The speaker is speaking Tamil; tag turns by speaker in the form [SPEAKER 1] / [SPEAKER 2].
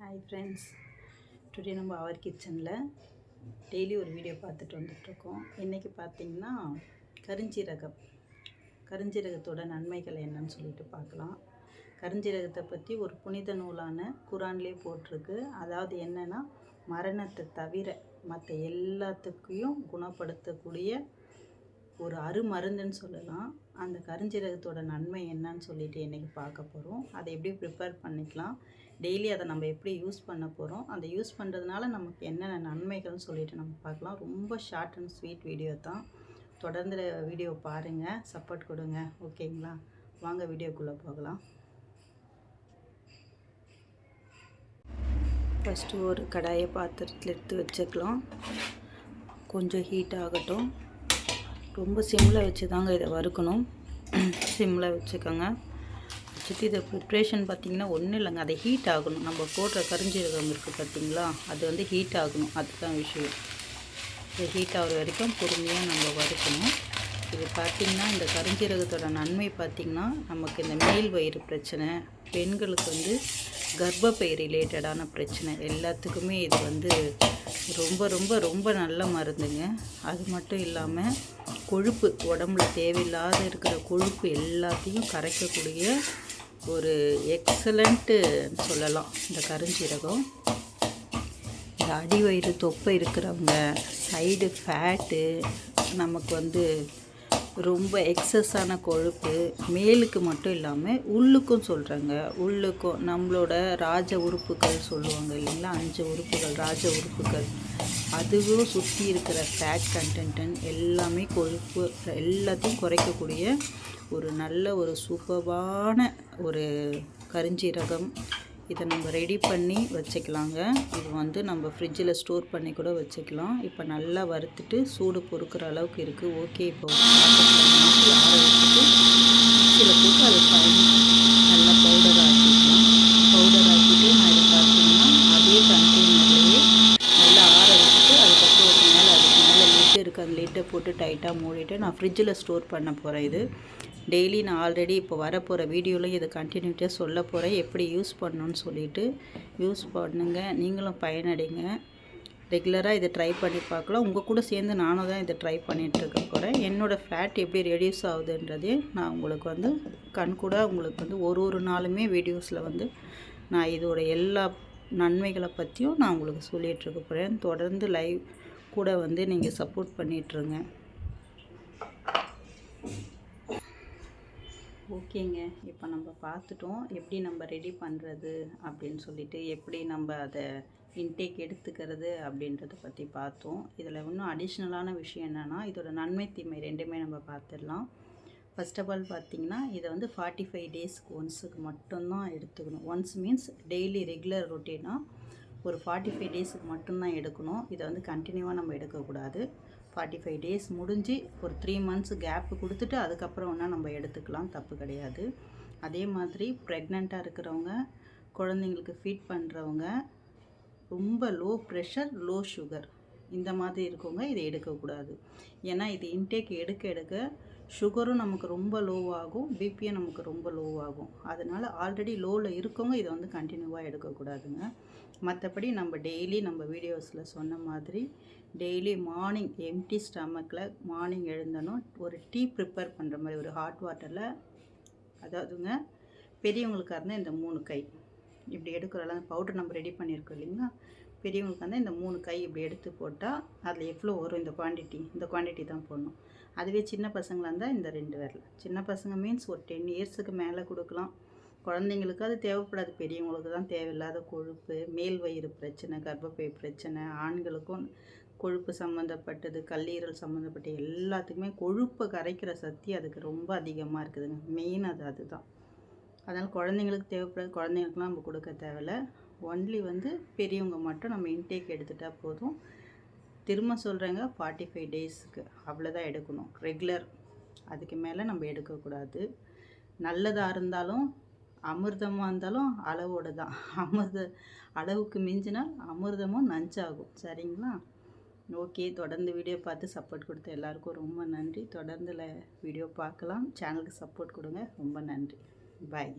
[SPEAKER 1] ஹாய் ஃப்ரெண்ட்ஸ் டுடே நம்ம அவர் கிச்சனில் டெய்லி ஒரு வீடியோ பார்த்துட்டு வந்துட்ருக்கோம் இன்றைக்கி பார்த்திங்கன்னா கருஞ்சீரகம். கருஞ்சீரகத்தோட நன்மைகள் என்னன்னு சொல்லிட்டு பார்க்கலாம். கருஞ்சீரகத்தை பற்றி ஒரு புனித நூலான குரான்லேயே போட்டிருக்கு. அதாவது என்னென்னா மரணத்தை தவிர மற்ற எல்லாத்துக்கையும் குணப்படுத்தக்கூடிய ஒரு அருமருந்துன்னு சொல்லலாம். அந்த கருஞ்சீரகத்தோட நன்மை என்னன்னு சொல்லிட்டு இன்றைக்கி பார்க்க போகிறோம் அதை எப்படி ப்ரிப்பேர் பண்ணிக்கலாம்? டெய்லி அதை நம்ம எப்படி யூஸ் பண்ண போகிறோம் அதை யூஸ் பண்ணுறதுனால நமக்கு என்னென்ன நன்மைகள்னு சொல்லிட்டு நம்ம பார்க்கலாம். ரொம்ப ஷார்ட் அண்ட் ஸ்வீட் வீடியோ தான். தொடர்ந்து வீடியோ பாருங்கள் சப்போர்ட் கொடுங்க. ஓகேங்களா வாங்க வீடியோக்குள்ளே போகலாம். ஃபஸ்ட்டு ஒரு கடாயை பாத்திரத்தில் எடுத்து வச்சுக்கலாம். கொஞ்சம் ஹீட் ஆகட்டும். ரொம்ப சிம்மில் வச்சு தாங்க இதை வறுக்கணும். சிம்மில் வச்சுக்கோங்க. வச்சுட்டு இதை ப்ரிப்ரேஷன் பார்த்திங்கன்னா ஒன்றும் இல்லைங்க. அதை ஹீட் ஆகணும். நம்ம போடுற கரிஞ்சீரகம் இருக்குது பார்த்திங்களா? அது வந்து ஹீட் ஆகணும். அதுதான் விஷயம். இது ஹீட் ஆகிற வரைக்கும் பொறுமையாக நம்ம வறுக்கணும். இது பார்த்திங்கன்னா இந்த கரிஞ்சீரகத்தோட நன்மை பார்த்திங்கன்னா நமக்கு இந்த மேல் வயிறு பிரச்சனை பெண்களுக்கு வந்து கர்ப்பப்பை ரிலேட்டடான பிரச்சனை. எல்லாத்துக்குமே இது வந்து ரொம்ப ரொம்ப ரொம்ப நல்ல மருந்துங்க. அது மட்டும் இல்லாமல் கொழுப்பு உடம்புல தேவையில்லாத இருக்கிற கொழுப்பு எல்லாத்தையும் கரைக்கக்கூடிய ஒரு எக்ஸலண்ட்டு சொல்லலாம் இந்த கருஞ்சீரகம். இந்த அடிவயிறு தொப்பை இருக்கிறவங்க சைடு ஃபேட்டு நமக்கு வந்து ரொம்ப எக்ஸஸான கொழுப்பு மேலுக்கு மட்டும் இல்லாமல் உள்ளுக்கும் சொல்கிறாங்க உள்ளுக்கும் நம்மளோட ராஜ உறுப்புகள் சொல்லுவாங்க இல்லைங்களா? அஞ்சு உறுப்புகள் ராஜ உறுப்புகள். அதுவும் சுற்றி இருக்கிற ஃபேட் கண்டென்டன் எல்லாமே கொழுப்பு எல்லாத்தையும் குறைக்கக்கூடிய ஒரு நல்ல ஒரு சூப்பரான ஒரு கரிஞ்சீரகம் இதை நம்ம ரெடி பண்ணி வச்சுக்கலாங்க. இது வந்து நம்ம ஃப்ரிட்ஜில் ஸ்டோர் பண்ணி கூட வச்சுக்கலாம். இப்போ நல்லா வறுத்துட்டு சூடு பொறுக்கிற அளவுக்கு இருக்குது ஓகே இப்போ ஆற வச்சுட்டு சில போட்டு அதை பயன் நல்லா பவுடர் ஆக்கிக்கலாம். பவுடர் ஆக்கிட்டு நான் இதை பார்த்தீங்கன்னா அதே கண்டெய்னர்லேயே நல்லா ஆற வச்சுட்டு அதுக்கப்புறம் ஒரு மேலே அதுக்கு மேலே லிட்டு இருக்குது அந்த லிட்டை போட்டு டைட்டாக மூடிட்டு நான் ஃப்ரிட்ஜில் ஸ்டோர் பண்ண போகிறேன் இது. டெய்லி நான் ஆல்ரெடி இப்போ வரப்போகிற வீடியோவில் இதை கண்டினியூட்டியாக சொல்ல போகிறேன். எப்படி யூஸ் பண்ணணும்னு சொல்லிவிட்டு யூஸ் பண்ணுங்க. நீங்களும் பயனடைங்க. ரெகுலராக இதை ட்ரை பண்ணி பார்க்கலாம். உங்கள் கூட சேர்ந்து நானும் தான் இதை ட்ரை பண்ணிகிட்ருக்க போகிறேன். என்னோடய ஃபேட் எப்படி ரெடியூஸ் ஆகுதுன்றதே நான் உங்களுக்கு வந்து கண்கூட உங்களுக்கு வந்து ஒரு ஒரு நாளுமே வீடியோஸில் வந்து நான் இதோட எல்லா நன்மைகளை பற்றியும் நான் உங்களுக்கு சொல்லிகிட்ருக்க போகிறேன். தொடர்ந்து லைவ் கூட வந்து நீங்கள் சப்போர்ட் பண்ணிகிட்ருங்க ஓகேங்க. இப்போ நம்ம பார்த்துட்டோம் எப்படி நம்ம ரெடி பண்ணுறது அப்படின்னு சொல்லிட்டு எப்படி நம்ம அதை இன்டேக் எடுத்துக்கிறது அப்படின்றத பற்றி பார்த்தோம். இதில் இன்னும் அடிஷ்னலான விஷயம் என்னென்னா இதோட நன்மை தீமை ரெண்டுமே நம்ம பார்த்துடலாம் ஃபஸ்ட் ஆஃப் ஆல் பார்த்திங்கன்னா இதை வந்து ஃபார்ட்டி ஃபைவ் டேஸ்க்கு ஒன்ஸுக்கு மட்டும்தான் எடுத்துக்கணும். ஒன்ஸ் மீன்ஸ் டெய்லி ரெகுலர் ரொட்டீனாக ஒரு ஃபார்ட்டி ஃபைவ் டேஸுக்கு மட்டும்தான் எடுக்கணும். இதை வந்து கண்டினியூவாக நம்ம எடுக்கக்கூடாது. ஃபார்ட்டி ஃபைவ் டேஸ் முடிஞ்சு ஒரு த்ரீ மந்த்ஸ் கேப்பு கொடுத்துட்டு அதுக்கப்புறம் வேணால் நம்ம எடுத்துக்கலாம் தப்பு கிடையாது. அதே மாதிரி ப்ரெக்னெண்ட்டாக இருக்கிறவங்க குழந்தைங்களுக்கு ஃபீட் பண்ணுறவங்க ரொம்ப லோ ப்ரெஷர் லோ சுகர் இந்த மாதிரி இருக்கவங்க இதை எடுக்கக்கூடாது. ஏன்னா இது இன்டேக் எடுக்க எடுக்க சுகரும் நமக்கு ரொம்ப லோவாகும் பிபியும் நமக்கு ரொம்ப லோவாகும் அதனால் ஆல்ரெடி லோவில் இருக்கவங்க இதை வந்து கண்டினியூவாக எடுக்கக்கூடாதுங்க மற்றபடி நம்ம டெய்லி நம்ம வீடியோஸில் சொன்ன மாதிரி டெய்லி மார்னிங் எம்டி ஸ்டமக்கில் மார்னிங் எழுந்தனும் ஒரு டீ ப்ரிப்பேர் பண்ணுற மாதிரி ஒரு ஹாட் வாட்டரில் அதாவதுங்க பெரியவங்களுக்காக இருந்தால் இந்த மூணு கை. இப்படி எடுக்கிறலாம் பவுடர் நம்ம ரெடி பண்ணியிருக்கோம் இல்லைங்களா? பெரியவங்களுக்கு வந்து இந்த மூணு கை இப்படி எடுத்து போட்டால் அதில் எவ்வளோ வரும்? இந்த குவான்டிட்டி இந்த குவான்டிட்டி தான் போடணும். அதுவே சின்ன பசங்களாக இருந்தால் இந்த ரெண்டு விரல். சின்ன பசங்க மீன்ஸ் ஒரு டென் இயர்ஸுக்கு மேலே கொடுக்கலாம். குழந்தைங்களுக்கு அது தேவைப்படாது. பெரியவங்களுக்கு தான் தேவையில்லாத கொழுப்பு மேல் வயிறு பிரச்சனை கர்ப்பப்பை பிரச்சனை ஆண்களுக்கும் கொழுப்பு சம்மந்தப்பட்டது கல்லீரல் சம்மந்தப்பட்ட எல்லாத்துக்குமே கொழுப்பை கரைக்கிற சக்தி அதுக்கு ரொம்ப அதிகமாக இருக்குதுங்க. மெயின் அது அதுதான். அதனால் குழந்தைங்களுக்கு தேவைப்படாது. குழந்தைங்களுக்குலாம் நம்ம கொடுக்க தேவையில்ல. ஒன்லி வந்து பெரியவங்க மட்டும் நம்ம இன்டேக் எடுத்துட்டால் போதும். திரும்ப சொல்கிறேங்க ஃபார்ட்டி ஃபைவ் டேஸுக்கு அவ்வளோதான் எடுக்கணும். ரெகுலர் அதுக்கு மேலே நம்ம எடுக்கக்கூடாது. நல்லதாக இருந்தாலும் அமிர்தமாக இருந்தாலும் அளவோடு தான் அமிர்த அளவுக்கு மிஞ்சினால் அமிர்தமும் நஞ்சாகும். சரிங்களா? ஓகே தொடர்ந்து வீடியோ பார்த்து சப்போர்ட் கொடுத்த எல்லாருக்கும் ரொம்ப நன்றி. தொடர்ந்து வீடியோ பார்க்கலாம். சேனலுக்கு சப்போர்ட் கொடுங்க. ரொம்ப நன்றி. பாய்